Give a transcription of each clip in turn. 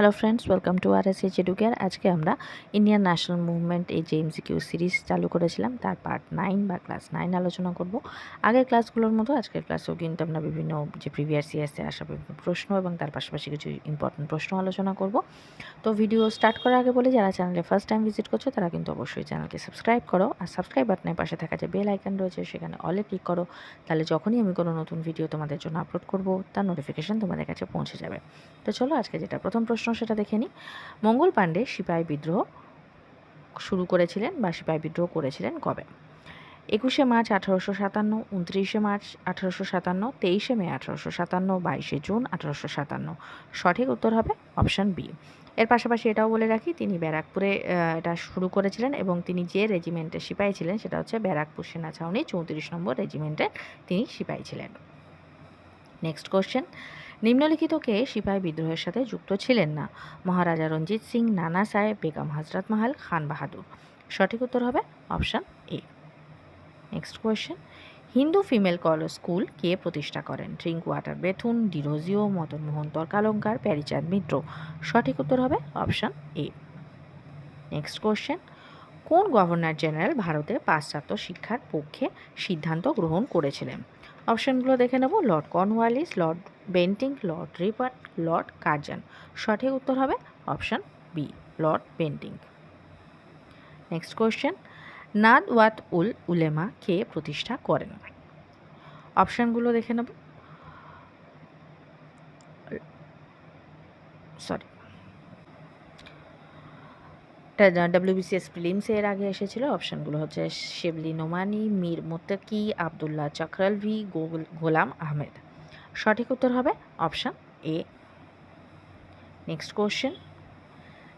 Hello friends welcome to R S H Educare আজকে আমরা Indian national movement এই যে এমসিকিউ সিরিজ চালু করেছিলাম, তার পার্ট নাইন বা ক্লাস নাইন আলোচনা করব। আগের ক্লাসগুলোর মতো, আজকের ক্লাসেও কিন্তু আমরা বিভিন্ন যে প্রিভিয়াস ইয়ার্সে আসা বিভিন্ন প্রশ্ন এবং তার পাশাপাশি কিছু ইম্পর্টেন্ট প্রশ্ন আলোচনা করব। তো ভিডিও স্টার্ট করার আগে বলে, যারা চ্যানেলে ফার্স্ট টাইম ভিজিট করছ, তারা কিন্তু অবশ্যই চ্যানেলকে সাবস্ক্রাইব করো আর সাবস্ক্রাইব বাটনের পাশে থাকা যে বেল আইকন রয়েছে, সেখানে অলে ক্লিক করো। তাহলে যখনই আমি কোনো নতুন ভিডিও তোমাদের জন্য আপলোড করব, তার নোটিফিকেশন তোমাদের কাছে পৌঁছে যাবে। তো চলো আজকে যেটা প্রথম প্রশ্ন সেটা দেখে নিই। মঙ্গল পাণ্ডে সিপাহী বিদ্রোহ শুরু করেছিলেন বা সিপাহী বিদ্রোহ করেছিলেন কবে? একুশে মার্চ আঠারোশো সাতান্ন, উনত্রিশে মার্চ আঠারোশো সাতান্ন, তেইশে মে আঠারোশো সাতান্ন, বাইশে জুন আঠারোশো সাতান্ন। সঠিক উত্তর হবে অপশান বি। এর পাশাপাশি এটাও বলে রাখি, তিনি ব্যারাকপুরে এটা শুরু করেছিলেন এবং তিনি যে রেজিমেন্টের সিপাহী ছিলেন সেটা হচ্ছে ব্যারাকপুর সেনা ছাউনি চৌত্রিশ নম্বর রেজিমেন্টের তিনি সিপাহী ছিলেন। নেক্সট কোশ্চেন নিম্নলিখিত কে সিপাহী বিদ্রোহের সাথে যুক্ত ছিলেন না। মহারাজা রঞ্জিত সিং, নানা সাহেব বেগম হজরত মাহাল, খান বাহাদুর। সঠিক উত্তর হবে option A. Next question Hindu female call school কে প্রতিষ্ঠা করেন? Drinkwater Bethune, Derozio Madan Mohan Tarkalankar, Peary Chand Mitra. সঠিক উত্তর হবে অপশান এ। নেক্সট কোয়েশ্চেন কোন গভর্নর জেনারেল ভারতে পাশ্চাত্য শিক্ষার পক্ষে সিদ্ধান্ত গ্রহণ করেছিলেন? অপশানগুলো দেখে নেব। Lord Cornwallis, Lord Bentinck, Lord Ripon Lord Curzon. সঠিক উত্তর হবে option B Lord Bentinck. Next question নাদ ওয়াত উল উলেমা কে প্রতিষ্ঠা করেন? অপশানগুলো দেখে নেব। সরি ডাব্লিউবিসিএস প্রিলিমসে এর আগে এসেছিল। অপশানগুলো হচ্ছে শিবলি নোমানি, মীর মোত্তাকি, আবদুল্লাহ চক্রালভি গোল- গোলাম আহমেদ। সঠিক উত্তর হবে option A. Next question.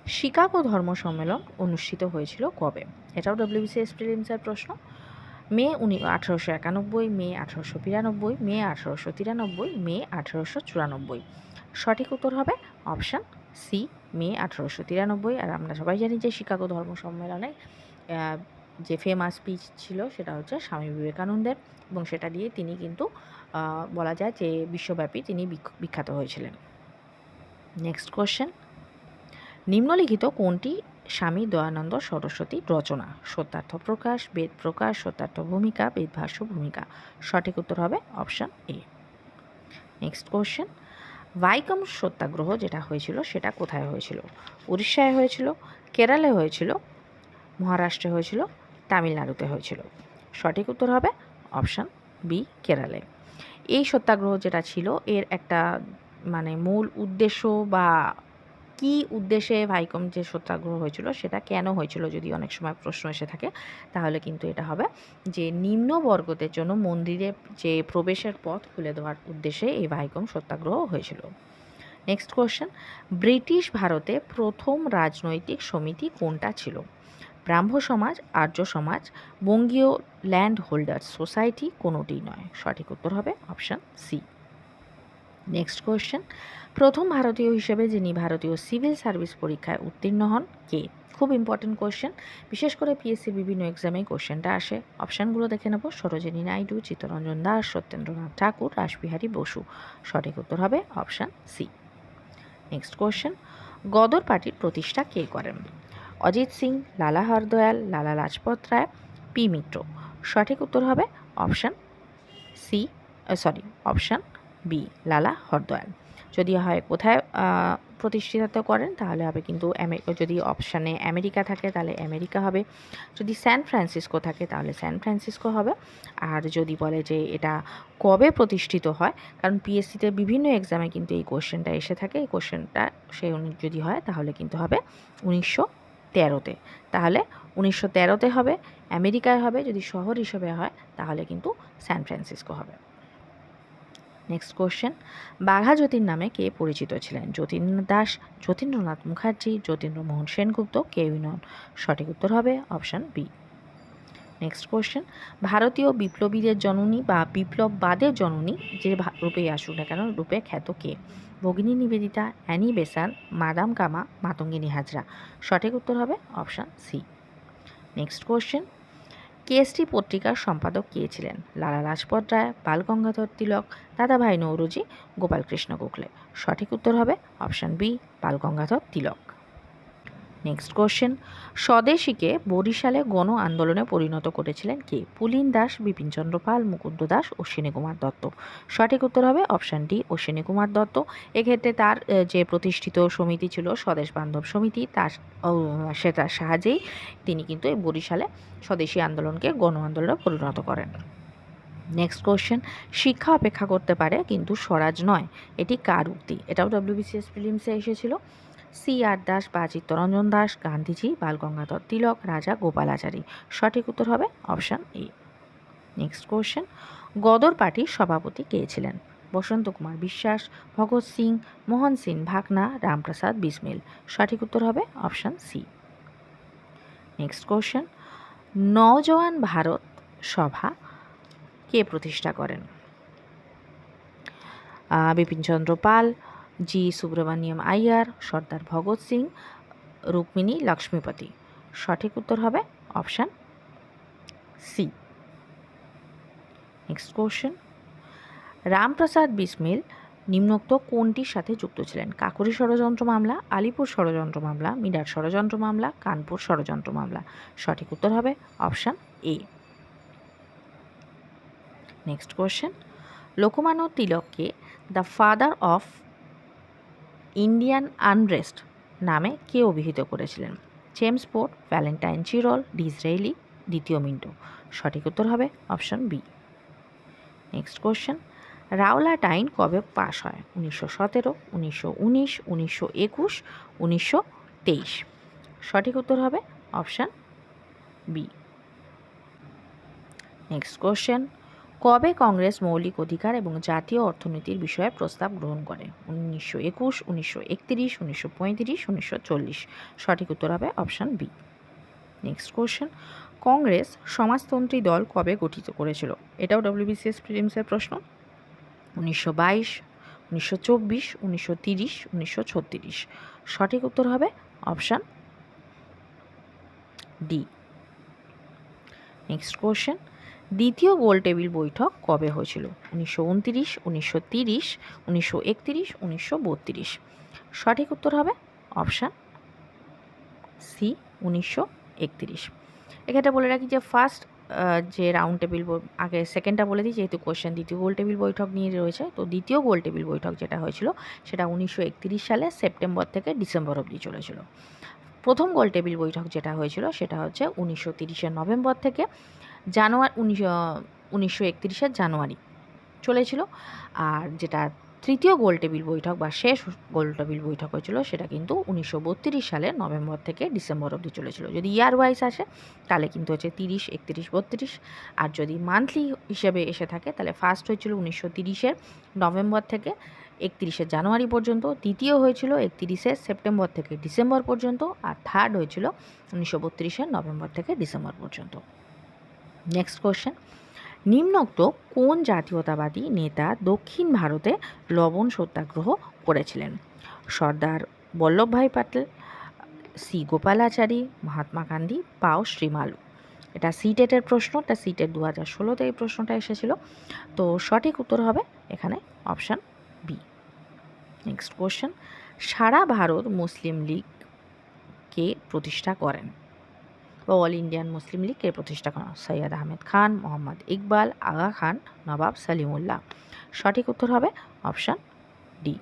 Chicago ধর্ম সম্মেলন অনুষ্ঠিত হয়েছিল কবে? এটাও ডাব্লিউবিসিএস প্রিলিমসের প্রশ্ন। মে উনি, আঠারোশো একানব্বই, মে আঠারোশো বিরানব্বই, মে আঠারোশো তিরানব্বই, মে আঠারোশো চুরানব্বই। সঠিক উত্তর হবে অপশান সি। মে আঠারোশো তিরানব্বই। আর আমরা সবাই জানি যে শিকাগো ধর্ম সম্মেলনে যে ফেমাস স্পিচ ছিল সেটা হচ্ছে স্বামী বিবেকানন্দের এবং সেটা দিয়ে তিনি কিন্তু বলা যায় যে বিশ্বব্যাপী তিনি বিখ- বিখ্যাত হয়েছিলেন। নেক্সট কোশ্চেন নিম্নলিখিত কোনটি স্বামী দয়ানন্দ সরস্বতী রচনা? সত্যার্থ প্রকাশ, বেদ প্রকাশ, সত্যার্থ ভূমিকা বেদভাষ্য ভূমিকা। সঠিক উত্তর হবে option A next question Vaikom Satyagraha যেটা হয়েছিল, সেটা কোথায় হয়েছিল? উড়িষ্যায় হয়েছিল, কেরালে হয়েছিল, মহারাষ্ট্রে হয়েছিল, তামিলনাড়ুতে হয়েছিল। সঠিক উত্তর হবে অপশান বি, কেরালে। এই সত্যাগ্রহ যেটা ছিল, এর একটা মানে মূল উদ্দেশ্য বা কী উদ্দেশ্যে ভাইকম যে সত্যাগ্রহ হয়েছিল, সেটা কেন হয়েছিল যদি অনেক সময় প্রশ্ন এসে থাকে, তাহলে কিন্তু এটা হবে যে নিম্নবর্গদের জন্য মন্দিরে যে প্রবেশের পথ খুলে দেওয়ার উদ্দেশ্যে এই ভাইকম সত্যাগ্রহ হয়েছিল। নেক্সট কোয়েশ্চেন ব্রিটিশ ভারতে প্রথম রাজনৈতিক সমিতি কোনটা ছিল? ব্রাহ্ম সমাজ, আর্য সমাজ, বঙ্গীয় ল্যান্ড হোল্ডার্স সোসাইটি কোনোটি নয়। সঠিক উত্তর হবে অপশান সি নেক্সট কোয়েশ্চেন প্রথম ভারতীয় হিসেবে যিনি ভারতীয় সিভিল সার্ভিস পরীক্ষায় উত্তীর্ণ হন, কে? খুব ইম্পর্টেন্ট কোয়েশ্চেন বিশেষ করে পিএসসি বিভিন্ন এক্সামে কোশ্চেনটা আসে। অপশানগুলো দেখে নেব। সরোজিনী নাইডু, চিত্তরঞ্জন দাস, সত্যেন্দ্রনাথ ঠাকুর, রাসবিহারী বসু। সঠিক উত্তর হবে option C next question Ghadar পার্টির প্রতিষ্ঠা কে করেন? অজিত সিং, লালা হরদয়াল, লালা লাজপত রায়, পি মিত্র। সঠিক উত্তর হবে option C sorry option B, Lala Hardayal. যদি হয় কোথায় প্রতিষ্ঠিত করেন, তাহলে হবে কিন্তু যদি অপশানে আমেরিকা থাকে, তাহলে আমেরিকা হবে। যদি স্যান ফ্রান্সিসকো থাকে, তাহলে স্যান ফ্রান্সিসকো হবে। আর যদি বলে যে এটা কবে প্রতিষ্ঠিত হয়, কারণ পিএসসিতে বিভিন্ন এক্সামে কিন্তু এই কোশ্চেনটা এসে থাকে। এই কোশ্চেনটা সে যদি হয়, তাহলে কিন্তু হবে উনিশশো তেরোতে তাহলে উনিশশো তেরোতে হবে, আমেরিকায় হবে, যদি শহর হিসেবে হয়, তাহলে কিন্তু স্যান ফ্রান্সিসকো হবে। নেক্সট কোশ্চেন বাঘা যতীন নামে কে পরিচিত ছিলেন? যতীন দাস, যতীন্দ্রনাথ মুখার্জি, যতীন্দ্রমোহন সেনগুপ্ত কেউই নন সঠিক উত্তর হবে অপশান বি। নেক্সট কোশ্চেন ভারতীয় বিপ্লবীদের জননী বা বিপ্লববাদের জননী যে রূপেই আসুক না কেন, রূপে খ্যাত কে? Bhagini Nivedita, Annie Besant, madam Cama, Matangini Hazra. সঠিক উত্তর হবে option C. Next question KST পত্রিকার সম্পাদক কে ছিলেন? লালা লাজপত রায় বাল গঙ্গাধর তিলক, দাদাভাই নৌরুজি, গোপালকৃষ্ণ গোখলে। সঠিক উত্তর হবে option B Bal Gangadhar Tilak. Next question স্বদেশীকে বরিশালে গণ আন্দোলনে পরিণত করেছিলেন কে? পুলিন দাস বিপিনচন্দ্র পাল, মুকুন্দ দাস অশ্বিনী কুমার দত্ত। সঠিক উত্তর হবে অপশান ডি অশ্বিনী কুমার দত্ত। এক্ষেত্রে তার যে প্রতিষ্ঠিত সমিতি ছিল, স্বদেশ বান্ধব সমিতি, তার সেটার সাহায্যেই তিনি কিন্তু এই বরিশালে স্বদেশী আন্দোলনকে গণ আন্দোলনে পরিণত করেন। নেক্সট কোশ্চেন শিক্ষা অপেক্ষা করতে পারে কিন্তু স্বরাজ নয়। এটি কার উক্তি? এটাও ডব্লিউবিসিএস প্রিলিমসে এসেছিল। সি আর দাস বা চিত্তরঞ্জন দাস, গান্ধীজি, বালগঙ্গাধর তিলক, রাজা গোপালাচারী সঠিক উত্তর হবে option A. Next question Ghadar পার্টির সভাপতি কে ছিলেন? বসন্ত কুমার বিশ্বাস, ভগৎ সিং, মোহন সিং ভাকনা, রামপ্রসাদ বিসমিল। সঠিক উত্তর হবে option C. Next question Naujawan Bharat Sabha কে প্রতিষ্ঠা করেন? বিপিনচন্দ্র পাল জি সুব্রমণিয়ম আইয়ার, সর্দার ভগৎ সিং, রুক্মিণী লক্ষ্মীপতি। সঠিক উত্তর হবে option C. Next question Ramprasad Bismil নিম্নোক্ত কোনটির সাথে যুক্ত ছিলেন? কাকুরি ষড়যন্ত্র মামলা, আলিপুর ষড়যন্ত্র মামলা মিরাট ষড়যন্ত্র মামলা, কানপুর ষড়যন্ত্র মামলা। সঠিক উত্তর হবে option A. Next question Lokmanya তিলককে the father of Indian unrest নামে কে অভিহিত করেছিলেন। James Port, Valentine Chirol Disraeli দ্বিতীয় মিন্টো। সঠিক উত্তর হবে option B. Next question. Rowlatt আইন কবে পাশ হয়? উনিশশো সতেরো, উনিশশো উনিশ, উনিশশো একুশ, উনিশশো তেইশ। সঠিক উত্তর হবে অপশান বি। Next question. কবে কংগ্রেস মৌলিক অধিকার এবং জাতীয় অর্থনীতির বিষয়ে প্রস্তাব গ্রহণ করে? উনিশশো একুশ, উনিশশো একতিরিশ, উনিশশো পঁয়ত্রিশ, উনিশশো চল্লিশ। সঠিক উত্তর হবে option B. Next question. Congress সমাজতন্ত্রী দল কবে গঠিত করেছিল? এটাও ডব্লিউবিসিএস প্রিলিমসের প্রশ্ন। উনিশশো বাইশ, উনিশশো চব্বিশ, উনিশশো তিরিশ, উনিশশো ছত্রিশ। সঠিক উত্তর হবে অপশান ডি। নেক্সট কোশ্চেন দ্বিতীয় গোল টেবিল বৈঠক কবে হয়েছিল? উনিশশো উনতিরিশ, উনিশশো তিরিশ, উনিশশো একতিরিশ, উনিশশো বত্রিশ। সঠিক উত্তর হবে অপশান সি, উনিশশো একতিরিশ। এক্ষেত্রে বলে রাখি যে ফার্স্ট যে রাউন্ড টেবিল আগে সেকেন্ডটা বলে দিই, যেহেতু কোশ্চেন দ্বিতীয় গোল টেবিল বৈঠক নিয়ে রয়েছে, তো দ্বিতীয় গোল টেবিল বৈঠক যেটা হয়েছিল, সেটা উনিশশো সালে সেপ্টেম্বর থেকে ডিসেম্বর অবধি চলেছিল। প্রথম গোল টেবিল বৈঠক যেটা হয়েছিল সেটা হচ্ছে উনিশশো তিরিশের নভেম্বর থেকে জানুয়ারি উনিশশো উনিশশো একতিরিশের জানুয়ারি চলেছিল। আর যেটা তৃতীয় গোল টেবিল বৈঠক বা শেষ গোল টেবিল বৈঠক হয়েছিল সেটা কিন্তু উনিশশো বত্রিশ সালের নভেম্বর থেকে ডিসেম্বর অবধি চলেছিল। যদি ইয়ার ওয়াইজ আসে, তাহলে কিন্তু হচ্ছে তিরিশ, একতিরিশ, বত্রিশ। আর যদি মান্থলি হিসেবে এসে থাকে, তাহলে ফার্স্ট হয়েছিল উনিশশো তিরিশের নভেম্বর থেকে একত্রিশে জানুয়ারি পর্যন্ত, দ্বিতীয় হয়েছিল একত্রিশে সেপ্টেম্বর থেকে ডিসেম্বর পর্যন্ত আর থার্ড হয়েছিল উনিশশো বত্রিশের নভেম্বর থেকে ডিসেম্বর পর্যন্ত। নেক্সট কোশ্চেন নিম্নোক্ত কোন জাতীয়তাবাদী নেতা দক্ষিণ ভারতে লবণ সত্যাগ্রহ করেছিলেন? সর্দার বল্লভভাই পাটেল, সি গোপালাচারী, মহাত্মা গান্ধী, পাও শ্রীমালু। এটা সিটেটের প্রশ্ন, এটা সিটের দু হাজার ষোলোতে এই প্রশ্নটা এসেছিল। তো সঠিক উত্তর হবে এখানে অপশান নেক্সট কোশ্চেন সারা ভারত মুসলিম লীগ কে প্রতিষ্ঠা করেন। বা অল ইন্ডিয়ান মুসলিম লীগ কে প্রতিষ্ঠা করেন। সৈয়দ আহমেদ খান, মোহাম্মদ ইকবাল, আগা খান, নবাব সালিমুল্লাহ। সঠিক উত্তর হবে option D.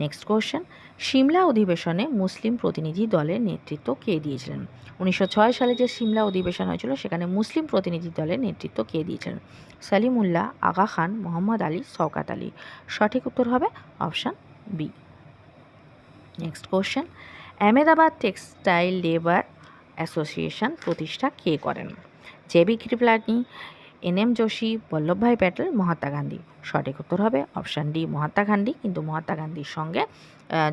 Next question Simla অধিবেশনে মুসলিম প্রতিনিধি দলের নেতৃত্ব কে দিয়েছিলেন? উনিশশো ছয় সালে যে সিমলা অধিবেশন হয়েছিল, সেখানে মুসলিম প্রতিনিধি দলের নেতৃত্ব কে দিয়েছিলেন? সালিমুল্লাহ, আগা খান, মোহাম্মদ আলী, শওকাত আলী। সঠিক উত্তর হবে option B. Next question Ahmedabad textile labour association প্রতিষ্ঠা কে করেন? JB Kripalani N M Joshi Vallabhbhai Patel, Mahatma Gandhi. সঠিক উত্তর হবে অপশান ডি, মহাত্মা গান্ধী। কিন্তু মহাত্মা গান্ধীর সঙ্গে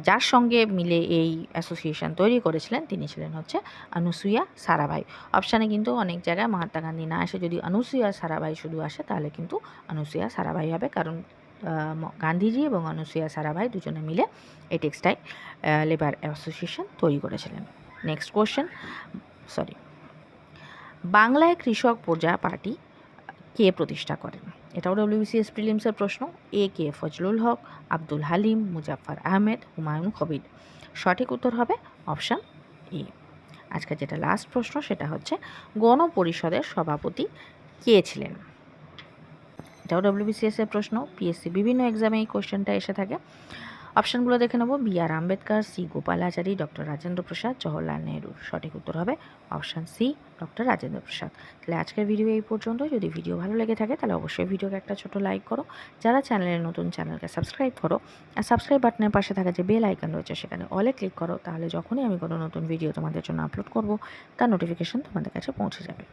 যার সঙ্গে মিলে এই অ্যাসোসিয়েশন তৈরি করেছিলেন, তিনি ছিলেন হচ্ছে অনুসুইয়া সারাভাই। অপশানে কিন্তু অনেক জায়গায় মহাত্মা গান্ধী না আসে যদি অনুসুইয়া সারাভাই শুধু আসে, তাহলে কিন্তু অনুসুইয়া সারাভাই হবে। কারণ গান্ধীজি এবং অনুসুইয়া সারাভাই দুজনে মিলে এই টেক্সটাইল লেবার অ্যাসোসিয়েশন তৈরি করেছিলেন। Next question sorry. বাংলায় কৃষক প্রজা পার্টি কে প্রতিষ্ঠা করেন? এটাও ডব্লিউবিসিএস প্রিলিমসের প্রশ্ন। এ কে ফজলুল হক, আব্দুল হালিম, মুজাফফর আহমেদ, হুমায়ুন কবির সঠিক উত্তর হবে অপশান এ। আজকে যেটা লাস্ট প্রশ্ন সেটা হচ্ছে, গণপরিষদের সভাপতি কে ছিলেন? এটাও ডব্লিউবিসিএস এর প্রশ্ন। পিএসসি বিভিন্ন এক্সামে এই কোশ্চেনটা এসে থাকে। অপশানগুলো দেখে নেব। B R Ambedkar, C Gopal Gopalachari doctor Rajendra Prasad, Jawaharlal Nehru. সঠিক উত্তর হবে option C, doctor Rajendra Prasad. তাহলে আজকের ভিডিও এই পর্যন্ত। যদি ভিডিও ভালো লেগে থাকে, তাহলে অবশ্যই ভিডিওকে একটা ছোট লাইক করো। যারা চ্যানেলের নতুন, চ্যানেলকে সাবস্ক্রাইব করো। আর সাবস্ক্রাইব বাটনের পাশে থাকা যে বেল আইকন রয়েছে, সেখানে অলে ক্লিক করো। তাহলে যখনই আমি কোনো নতুন ভিডিও তোমাদের জন্য আপলোড করব, তার নোটিফিকেশন তোমাদের কাছে পৌঁছে যাবে।